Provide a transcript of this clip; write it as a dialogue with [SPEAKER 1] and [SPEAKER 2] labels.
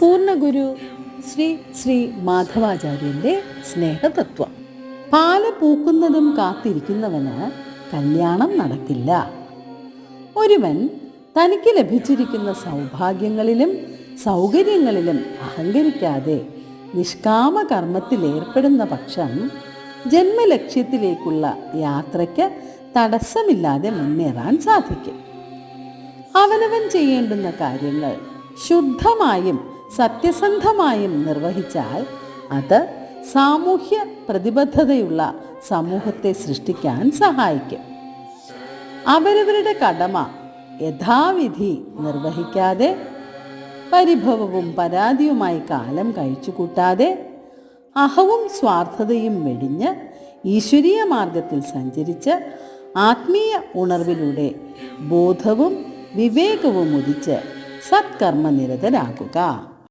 [SPEAKER 1] പൂർണഗുരു ശ്രീ ശ്രീ മാധവാചാര്യന്റെ സ്നേഹതത്വം. പാല പൂക്കുന്നതും കാത്തിരിക്കുന്നവന് കല്യാണം നടക്കില്ല. ഒരുവൻ തനിക്ക് ലഭിച്ചിരിക്കുന്ന സൗഭാഗ്യങ്ങളിലും സൗകര്യങ്ങളിലും അഹങ്കരിക്കാതെ നിഷ്കാമ കർമ്മത്തിലേർപ്പെടുന്ന പക്ഷം ജന്മലക്ഷ്യത്തിലേക്കുള്ള യാത്രയ്ക്ക് തടസ്സമില്ലാതെ മുന്നേറാൻ സാധിക്കും. അവനവൻ ചെയ്യേണ്ടുന്ന കാര്യങ്ങൾ ശുദ്ധമായും സത്യസന്ധമായും നിർവഹിച്ചാൽ അത് സാമൂഹ്യ പ്രതിബദ്ധതയുള്ള സമൂഹത്തെ സൃഷ്ടിക്കാൻ സഹായിക്കും. അവരവരുടെ കടമ യഥാവിധി നിർവഹിക്കാതെ പരിഭവവും പരാതിയുമായി കാലം കഴിച്ചു കൂട്ടാതെ അഹവും സ്വാർത്ഥതയും വെടിഞ്ഞ് ഈശ്വരീയ മാർഗത്തിൽ സഞ്ചരിച്ച് ആത്മീയ ഉണർവിലൂടെ ബോധവും വിവേകവും ഉദിച്ച് സത്കർമ്മനിരതരാകുക.